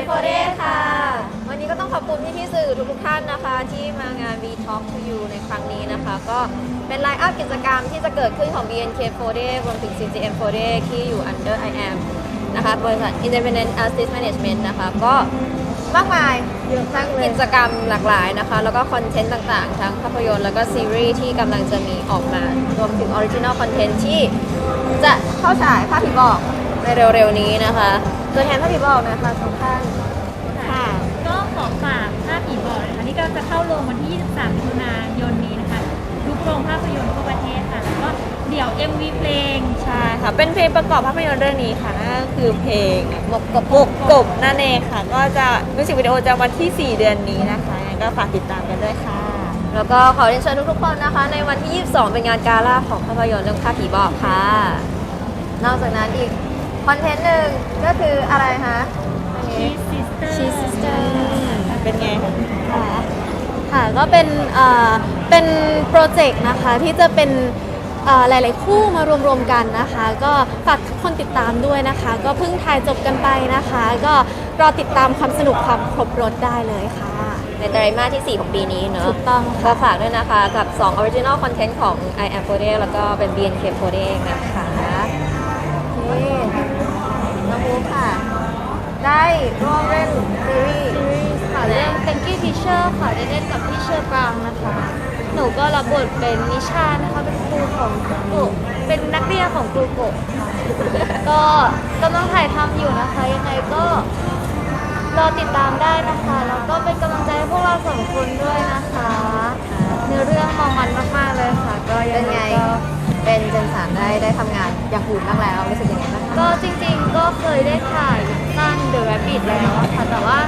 BNK48 ค่ะ วันนี้ก็ต้องขอบคุณพี่ๆสื่อทุกๆท่านนะคะ ที่มางาน V Talk to You ในครั้งนี้นะคะ ก็เป็นไลน์อัพกิจกรรมที่จะเกิดขึ้นของ BNK48 รวมถึง CGM48 ที่อยู่ under IM นะคะบริษัท Independent Artist Management นะคะ ก็มากมายทั้งกิจกรรมหลากหลายนะคะ แล้วก็คอนเทนต์ต่างๆ ทั้งภาพยนตร์แล้วก็ซีรีส์ที่กำลังจะมีออกมารวมถึงออริจิน l ลคอนเทนต์ที่จะเข้าฉายภาพผีบอก ในเร็วๆนี้นะคะ ตัวแทนภาพผีบอกนะคะสองท่านค่ะก็ขอฝากภาพผีบอกนะคะที่ก็จะเข้าโรงวันที่ 23มิถุนายนนี้นะคะทุกโรงภาพยนตร์ทั่วประเทศค่ะ แล้วก็เดี๋ยว MV เพลงใช่ค่ะเป็นเพลงประกอบภาพยนตร์เรื่องนี้ค่ะนั่นก็คือเพลงหมกกบหมกกบนั่นเองค่ะ ก็จะมิวสิกวิดีโอจะวันที่ 4 เดือนนี้นะคะยังไงก็ฝากติดตามกันด้วยค่ะ แล้วก็ขอเรียนเชิญทุกๆคนนะคะ ในวันที่ 22 เป็นงานกาล่าของภาพยนตร์เรื่องภาพผีบอกค่ะ นอกจากนั้นอีก คอนเทนต์หนึ่งก็คืออะไรคะอันนี้ Cheese Sister Cheese Sister เป็นไงคะค่ะค่ะก็เป็นเอ่อเป็นโปรเจกต์นะคะที่จะเป็นเอ่อหลาย ๆ คู่มารวม ๆ กันนะคะ ก็ฝากทุกคนติดตามด้วยนะคะ ก็เพิ่งถ่ายจบกันไปนะคะ ก็รอติดตามความสนุกความครบรถได้เลยค่ะ ในไตรมาสที่ 4 ของปีนี้เนอะถูกต้องก็ค่ะฝากด้วยนะคะกับ 2 Original Content ของ I am 4แล้วก็เป็น BNK 4นะคะ โอเคน้อง บูค่ะ ได้ร่วมเล่นซีรีส์ค่ะเรื่อง Thank you Teacher ค่ะได้เล่นกับพี่เชอร์ปรางนะคะ หนูก็รับบทเป็นนิชานะคะเป็นครูของครูเป็นนักเรียนของครูโกะค่ะก็กำลังถ่ายทำอยู่นะคะ ยังไงก็รอติดตามได้นะคะ แล้วก็เป็นกำลังใจให้พวกเราสองคนด้วยนะคะ เนื้อเรื่องมองมันมากๆเลยค่ะ ก็ยังไงไงก็ เป็นเจนสามได้ได้ทำงานอย่างอื่นบ้างแล้วรู้สึกยังไงบ้างคะก็จริงๆก็เคยได้ถ่ายสั้น The Rabbit แล้วอะค่ะ แต่ว่า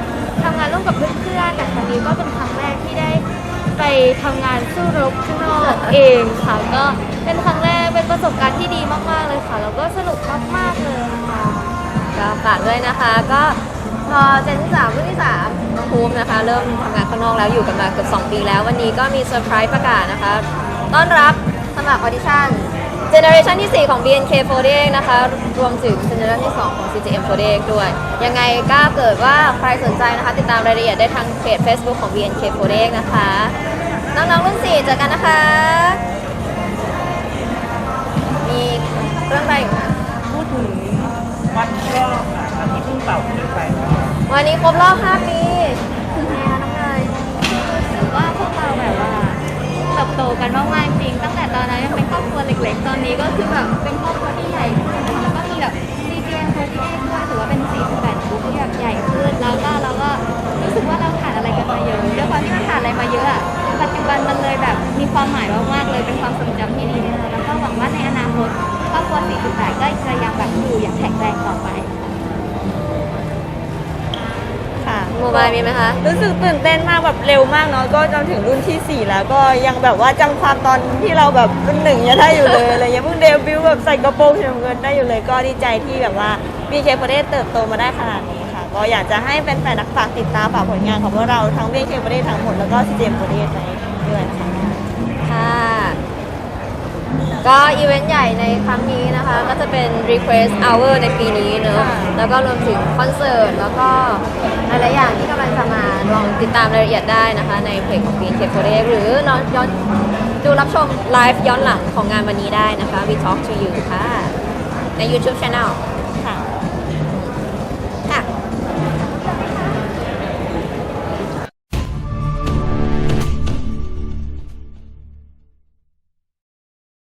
ทำงานร่วมกับเพื่อนๆแต่ครั้งนี้ก็เป็นครั้งแรกที่ได้ไปทำงานสู้รบข้างนอกเองค่ะ ก็เป็นครั้งแรกเป็นประสบการณ์ที่ดีมากๆเลยค่ะ แล้วก็สนุกมากๆเลยค่ะ ก็ฝากด้วยนะคะ ก็พอเจนที่สามรุ่นที่สามน้องภูมินะคะ เริ่มทำงานข้างนอกแล้วอยู่กันมาเกือบ2 ปีแล้ว วันนี้ก็มีเซอร์ไพรส์ประกาศนะคะ ต้อนรับ สมัครออดิชั่นเจเนอเรชันที่ 4 ของ BNK48 นะคะ รวมถึงเจเนอเรชันที่ 2 ของ CGM48 ด้วย ยังไงก็เกิดว่าใครสนใจนะคะ ติดตามรายละเอียดได้ทางเพจ Facebook ของ BNK48 นะคะ น้องๆ รุ่น 4 เจอกันนะคะ มีเรื่องอะไรอีกไหมพูดถึงวันรอบอะอันที่เพิ่งเป่าปีไปครับวันนี้ครบรอบ 5 ปี กันมากๆจริง ตั้งแต่ตอนนั้นยังเป็นครอบครัวเล็กๆ ตอนนี้ก็คือแบบเป็นครอบครัวที่ใหญ่ขึ้นแล้วก็มีแบบด้วยถือว่าเป็น โมบายมีไหมคะ รู้สึกตื่นเต้นมากแบบเร็วมากเนาะก็จนถึงรุ่นที่ 4 แล้วก็ยังแบบว่าจำความตอนที่เราแบบรุ่นหนึ่งยังได้อยู่เลยอะไรเงี้ยเพิ่งเดบิวต์แบบใส่กระโปรงสีน้ำเงินได้อยู่เลยก็ดีใจที่แบบว่าบีเคประเทศเติบโตมาได้ขนาดนี้ค่ะ ก็อยากจะให้แฟนๆนักฝากติดตามฝากผลงานของพวกเราทั้งบีเคประเทศทั้งหมดแล้วก็ซีเจมประเทศไปด้วยค่ะค่ะ ก็อีเวนต์ใหญ่ในครั้งนี้นะคะ ก็จะเป็น Request Hour ในปีนี้เนอะค่ะแล้วก็รวมถึงคอนเสิร์ต แล้วก็หลายๆอย่างที่กำลังจะมาลองติดตามรายละเอียดได้นะคะ ในเพจของ b n k 4 8หรือย้อนย้อนดูรับชมไลฟ์ย้อนหลังของงานวันนี้ได้นะคะ We Talk to You ค่ะ ใน YouTube Channel